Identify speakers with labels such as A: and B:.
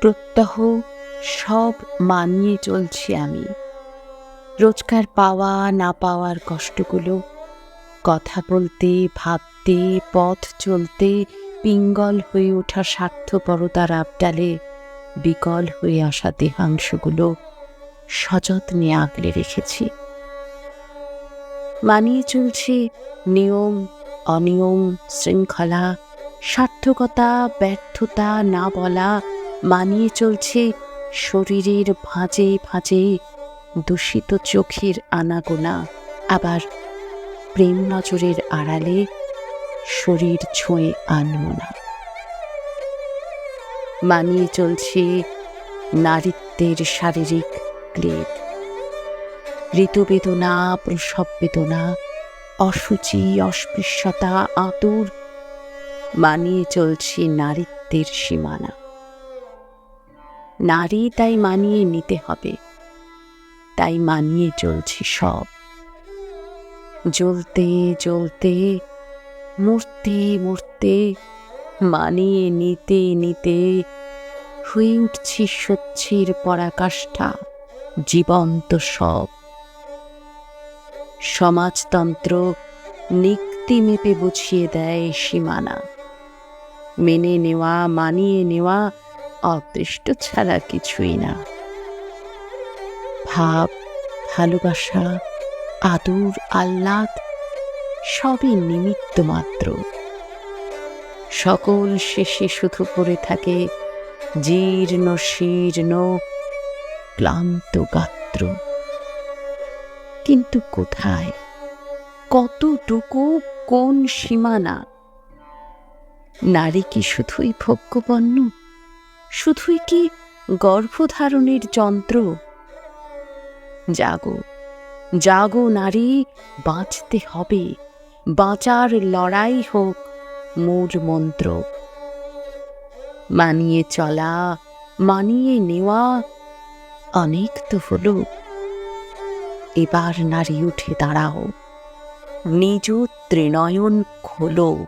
A: প্রত্যহ সব মানিয়ে চলছি আমি। রোজকার পাওয়া না পাওয়ার কষ্টগুলো, কথা বলতে, ভাবতে, পথ চলতে, পিঙ্গল হয়ে ওঠা স্বার্থপরতার আবডালে, বিকল হয়ে আসা দেহাংশগুলো সযত্নে আগলে রেখেছি। মানিয়ে চলছে নিয়ম, অনিয়ম, শৃঙ্খলা, সার্থকতা, ব্যর্থতা না বলা মানিয়ে চলছে শরীরের ভাঁজে ভাঁজে দূষিত চোখের আনাগোনা। আবার প্রেম নজরের আড়ালে শরীর ছুঁয়ে আনমো না মানিয়ে চলছে নারীত্বের শারীরিক ক্লেদ। ঋতুবেদনা প্রসব বেদনা অসুচি অস্পৃশ্যতা, আতুর মানিয়ে চলছে নারীত্বের সীমানা। নারী তাই মানিয়ে নিতে হবে। তাই মানিয়ে চলছি সব। জ্বলতে জ্বলতে, মূর্তি, মূর্তে, মানিয়ে নিতে নিতে হয়ে উঠছি স্বচ্ছের পরাকাষ্ঠা, জীবন্ত সব। সমাজতন্ত্র নিক্তি মেপে বুঝিয়ে দেয় সীমানা। মেনে নেওয়া, মানিয়ে নেওয়া অদৃষ্ট ছাড়া কিছুই না। ভাব, ভালোবাসা, আদর, আহ্লাদ, সবই নিমিত্ত মাত্র। সকল শেষে শুধু পড়ে থাকে জীর্ণ, শীর্ণ, ক্লান্ত গাত্র। কিন্তু কোথায়? কতটুকু, কোন সীমানা? নারী কি শুধুই ভোগ্যপণ্য? শুধুই কি গর্ভধারণের যন্ত্র? জাগো জাগো নারী, বাঁচতে হবে। বাঁচার লড়াই হোক মূল মন্ত্র। মানিয়ে চলা, মানিয়ে নেওয়া অনেক তো হলো। এবার নারী উঠে দাঁড়াও। নিজ ত্রিনয়ন খোলো।